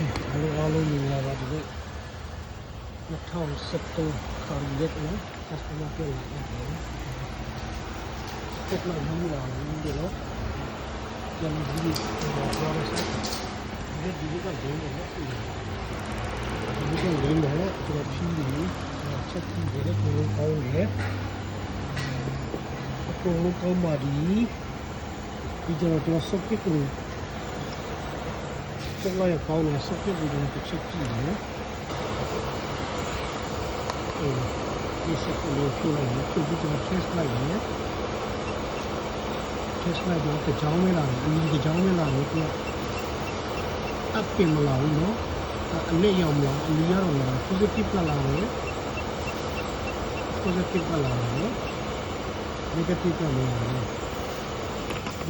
အားလုံးအားလုံးမြင်လာပါဒီနေ့2013ခါရက်နော် customer ပြလာတယ်ဆက်လာပြီးလာတယ်နော်ကျန်ဒီဒီတော့ပြောရဆက်ဒီဒီကဒင်းနေလို့ဒီကဒင်းနေလို့ဒီတော့ဖြီးနေချက်ကြည့်တယ်ကိုယ်ကောင်းတယ်အကုန်လုံးကောင်းပါဒီဒီတော့တော့စပစ်ကိုဆက်လိုက်ကောင်းတယ်စပစ်ကိုတစ်ချက် ကြည့်နော်အဲဒီစပစ်ကိုဖြိုးလိုက်တယ်ဖြိုးပြီးတော့ test လိုက်တယ် test လိုက်တော့ကြောင်းမဲလာတယ်ဒီကြောင်းမဲလာလို့သူအပ်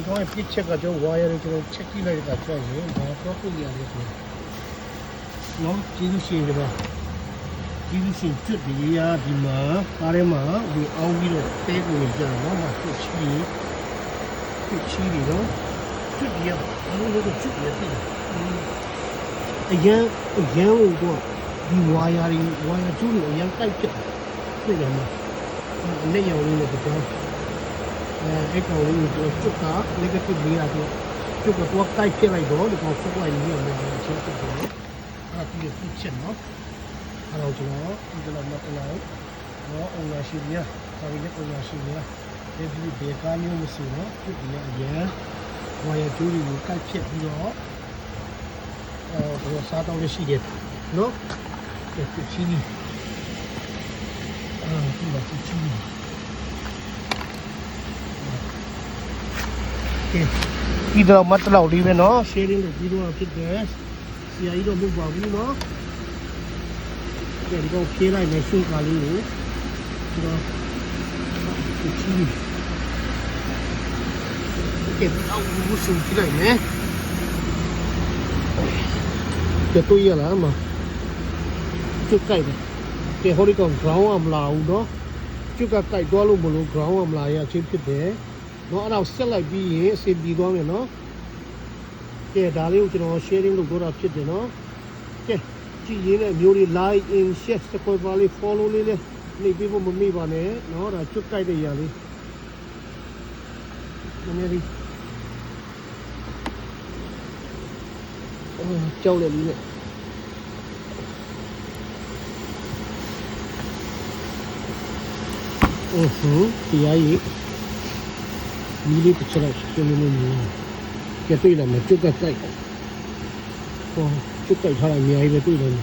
ပင်မလာဘူးနော်အနည်းရောက်မလားအလီရတော့မလား positive ကလာတယ် positive ကလာတယ်နော် negative ကလာတယ်ဒီတော့ပြစ်ချက်ကကျွန်တော် wire ကိုကျွန်တော် check ကြည့်လိုက်တာကြောက်ရင်ဘာ problem ရလဲဆိုတော့ကျေးဇူးရှင်ကြပါကျေးဇူးရှင်ကျွတ်ဒီရဒီမှာကားထဲမှာဒီအောင်ပြီးတော့တဲကိုနေကြတော့မှသူ့ချီသူ့ချီပြီးတော့ကျွတ်ဒီရအလုံးလုံးကျွတ်ရပြီအရင်အရင်ကတော့ဒီ wire တွေ wire ကျိုးတွေအရင်တိုက်ဖြစ်တယ်တွေ့တယ်မလားအလက်ရောင်လေးနဲ့တော့ အဲအဲ့ကောင်လေးကိုကျွတ်တာ negative လေးရတယ်ကျွတ်ကတော့တိုက်ဖြစ်လိုက်တော့ဒီကောင်ဖုတ်လိုက်နေရတယ်အချင်းဖြစ်တယ်အဲ့ဒီပြစ်ချက်နော်အဲ့တော့ကျွန်တော်ဒီလိုမှတ်လိုက်တော့အုံရရှိမြဒါပြီးလည်းအုံရရှိမြဒီဒီဘေကာမျိုးမဆိုတော့ကျွတ်ဒီအရင်ဝါရကျိုးတွေကိုကိုက်ဖြစ်ပြီးတော့အဲဘယ်စားတော့လည်းရှိတယ်နော်ဒီချီနီအာဒီမှာချီနီ ကဲဒီတော့မတ်လောက်လေးပဲနော် sharing လို့ပြီးတော့ဖြစ်တယ်ဆရာကြီးတော့မဟုတ်ပါဘူးနော်ကဲဒီတော့ဖြေးလိုက်မယ်ရှုပ်ကားလေးကိုဒီတော့ချီနီကဲအောက်ဘူးရှုပ်ကြည့်လိုက်မယ်ကဲတွေ့ရလားမကျွတ်ကြိုက်တယ်ကဲဟိုဒီကောင် ground အမလာဘူးနော်ကျွတ်ကကြိုက်သွားလို့မလို့ ground အမလာရချင်းဖြစ်တယ် နော်အဲ့ဒါဆက်လိုက်ပြီးရင်အဆင်ပြေသွားမယ်နော်ကဲဒါလေးကိုကျွန်တော် sharing လုပ်တော့တာဖြစ်တယ်နော်ကဲကြည့်ရင်းနဲ့မျိုးတွေ like in share subscribe လေး follow လေးလေးနှိပ်ပေးဖို့မမေ့ပါနဲ့နော်ဒါချွတ်ကြိုက်တဲ့ຢာလေးနည်းနည်းလေးကြောက်လေလေးနဲ့အင်းဟူတရားကြီး မီးလေးတစ်ချက်လောက်ကျင်းနေနေကြတွေ့လာမယ်ကျွတ်ကကြိုက်ဟောကျွတ်ကြိုက်ထားတာအများကြီးပဲတွေ့တယ်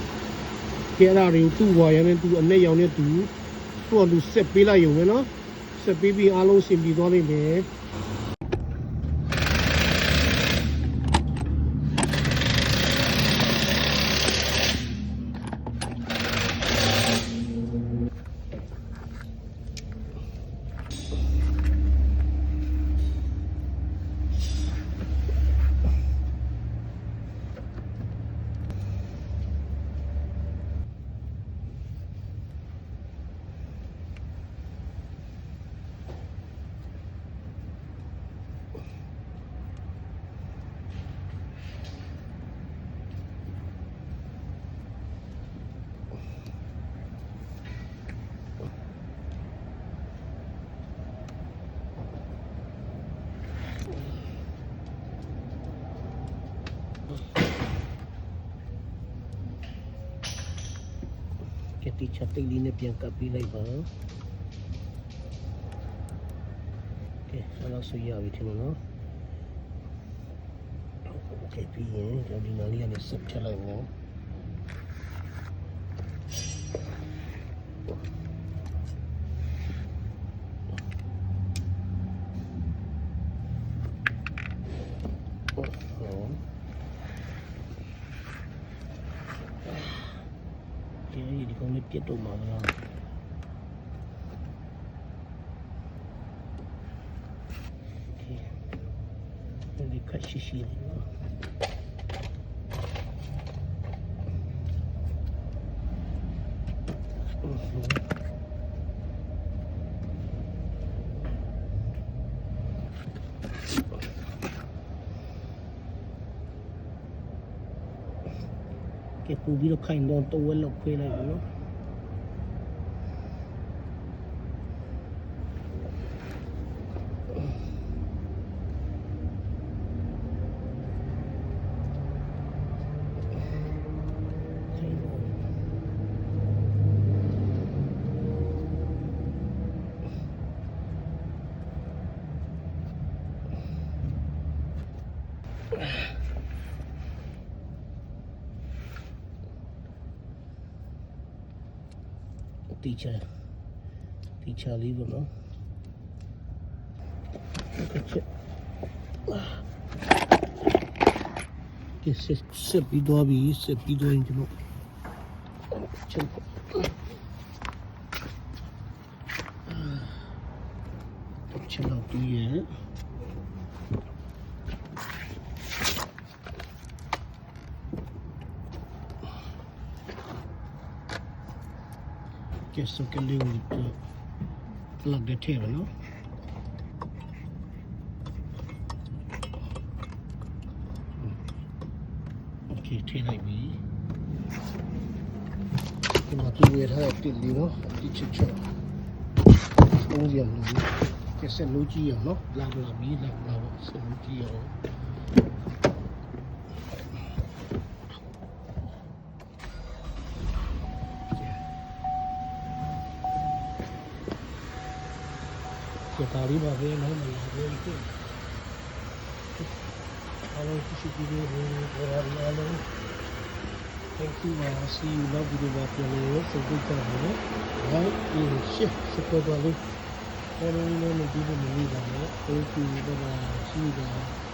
ကြဲရတာတွေသူ့ဝါရနဲ့သူ့အနဲ့ရောင်နဲ့သူသူ့အလူဆက်ပေးလိုက်ရုံပဲနော်ဆက်ပေးပြီးအားလုံးဆင်ပြီးသွားလိမ့်မယ် တိချက်တိတ်လေးနဲ့ပြန်ကပ်ပေးလိုက်ပါကဲဆက်လို့ဆိုရပြီထင်လို့နော်ကဲပြီးရင်ဒီနာလေးကနေဆက်ဖြတ်လိုက်မယ် sikit tu mana okay. dekat sisi ni Okay, aku bila kain daun tu walau kuih lagi, you know? တီချာတီချာလေးပေါ့နော်တစ်ချက်ကဲဆက် ဆက်ပြီးတော့ပြီးဆက်ပြီးတော့ရင်ကျွန်တော်ချက်ပေါ့ချက်တော့ပြီးရဲ့ just so que le plug the table no okay ထည့်လိုက်ပြီဒီမှာကြည့်ရထားတဲ့တစ်လေးနော်တစ်ချက်ချက်ပုံစံလို့ကျဆက်လို့ကြည့်ရအောင်နော်လာလာပြီးလာလာပါဆက်လို့ကြ ည့်ရအောင် que está arriba de no me la veo y todo. Hello, this is video where are you hello? Thank you, uh, see you love video about your little so good job, you know? Right? Yeah, shit, support our link. Follow me on the video, me, thank you, bye bye, see you guys.